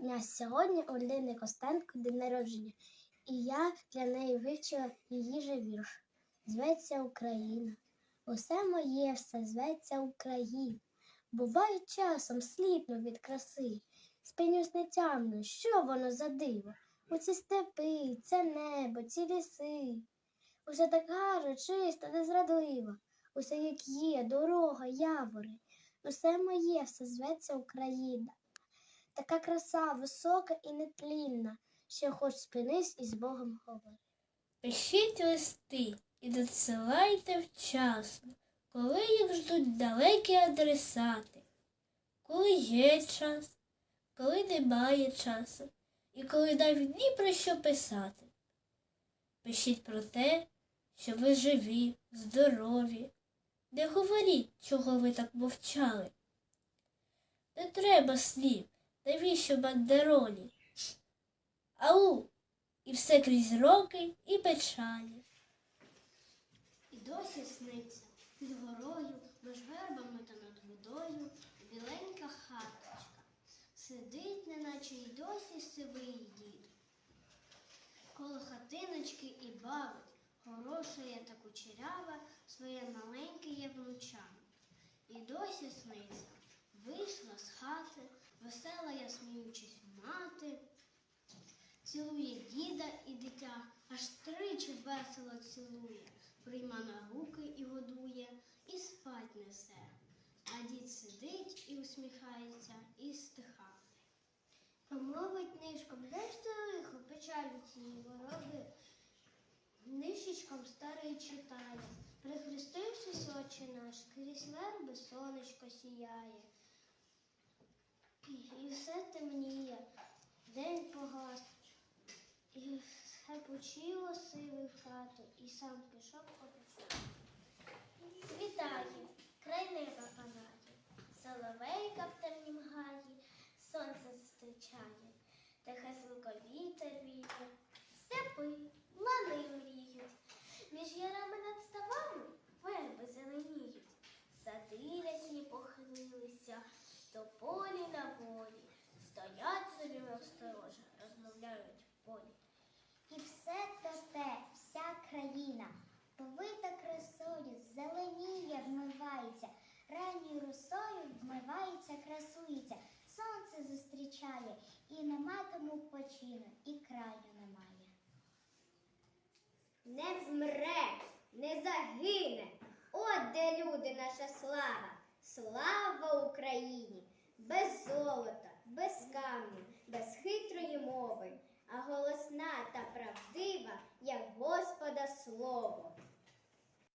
дня! Сьогодні у Ліни Костенко день народження, і я для неї вивчила її же вірш. Зветься Україна. Усе моє все зветься Україна. Буває часом сліпну від краси. Спинюсь не тямлю, що воно за диво. Оці степи, це небо, ці ліси. Усе так гарно, чисто, незрадливо. Усе як є, дорога, явори. Усе моє, все зветься Україна. Така краса висока і нетлінна, що хоч спинись і з Богом говори. Пишіть листи і надсилайте вчасно, коли їх ждуть далекі адресати, коли є час, коли немає часу, і коли навіть ні про що писати. Пишіть про те, що ви живі, здорові. Не говоріть, чого ви так мовчали. Не треба слів, навіщо бандеролі? Ау, і все крізь роки і печалі. І досі сниться під горою, між вербами та над водою, біленька хаточка. Сидить, неначе й досі сивий дід. Коло хатиночки і бавить, хороша та кучерява, своє маленьке є внуча. І досі сниться, вийшла з хати, сміючись мати. Цілує діда і дитя, аж тричі весело цілує, прийма на руки і годує, і спать несе. А дід сидить і усміхається, і стиха. Помовить нишком, де ж ти лихо, печалю цієї вороги. Нишечком старий читає, прихрестившись очі наш, крізь верби сонечко сіяє. Все темніє, день погас, і все почило сили в хату, і сам пішов описати. Вітаю, край неба панає, соловейка в темнім гаї, сонце зустрічає, тихе звуко вітер віє, степи, лани мріють, між ярами над ставами верби зеленіють, сади рясні похилилися, то полі на волі, стоять собі розмовляють в полі. І все то те, вся країна, повита красою, зеленіє, вмивається, ранньою росою вмивається, красується, сонце зустрічає, і нема тому почину, і краю немає. не змре, не загине. От де люди наша слава. Слава Україні! Без золота, без камню, без хитрої мови, а голосна та правдива, як Господа слово.